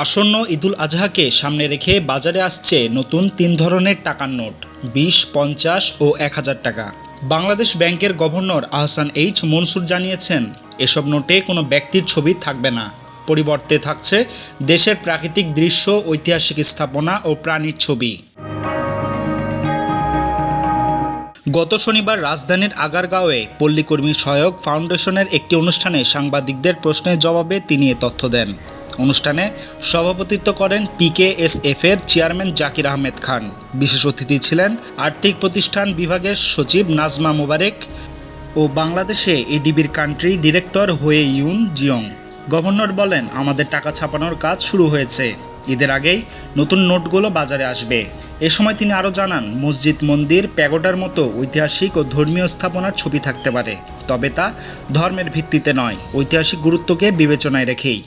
আসন্ন ঈদুল আজহাকে সামনে রেখে বাজারে আসছে নতুন তিন ধরনের টাকার নোট, বিশ, পঞ্চাশ ও এক হাজার টাকা। বাংলাদেশ ব্যাংকের গভর্নর আহসান এইচ মনসুর জানিয়েছেন, এসব নোটে কোনো ব্যক্তির ছবি থাকবে না। পরিবর্তে থাকছে দেশের প্রাকৃতিক দৃশ্য, ঐতিহাসিক স্থাপনা ও প্রাণীর ছবি। গত শনিবার রাজধানীর আগারগাঁওয়ে পল্লীকর্মী সহায়ক ফাউন্ডেশনের একটি অনুষ্ঠানে সাংবাদিকদের প্রশ্নের জবাবে তিনি এ তথ্য দেন। অনুষ্ঠানে সভাপতিত্ব করেন পিকেএসএফ এর চেয়ারম্যান জাকির আহমেদ খান। বিশেষ অতিথি ছিলেন আর্থিক প্রতিষ্ঠান বিভাগের সচিব নাজমা মোবারেক ও বাংলাদেশে এডিবির কান্ট্রি ডিরেক্টর হয়ে ইউন জিয়ং। গভর্নর বলেন, আমাদের টাকা ছাপানোর কাজ শুরু হয়েছে। ঈদের আগেই নতুন নোটগুলো বাজারে আসবে। এ সময় তিনি আরও জানান, মসজিদ, মন্দির, প্যাগোডার মতো ঐতিহাসিক ও ধর্মীয় স্থাপনার ছবি থাকতে পারে। তবে তা ধর্মের ভিত্তিতে নয়। ঐতিহাসিক গুরুত্বকে বিবেচনায় রেখেই।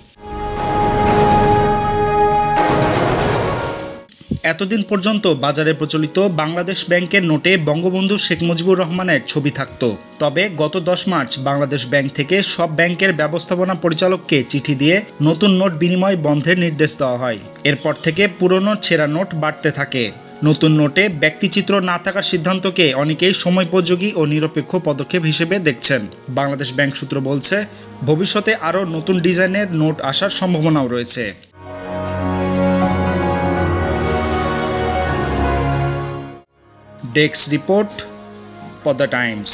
এতদিন পর্যন্ত বাজারে প্রচলিত বাংলাদেশ ব্যাংকের নোটে বঙ্গবন্ধু শেখ মুজিবুর রহমানের ছবি থাকত। তবে গত দশ মার্চ বাংলাদেশ ব্যাংক থেকে সব ব্যাংকের ব্যবস্থাপনা পরিচালককে চিঠি দিয়ে নতুন নোট বিনিময় বন্ধের নির্দেশ দেওয়া হয়। এরপর থেকে পুরনো ছেঁড়া নোট বাড়তে থাকে। নতুন নোটে ব্যক্তিচিত্র না থাকার সিদ্ধান্তকে অনেকেই সময়োপযোগী ও নিরপেক্ষ পদক্ষেপ হিসেবে দেখছেন। বাংলাদেশ ব্যাংক সূত্র বলছে, ভবিষ্যতে আরও নতুন ডিজাইনের নোট আসার সম্ভাবনাও রয়েছে। Desk report Padma Times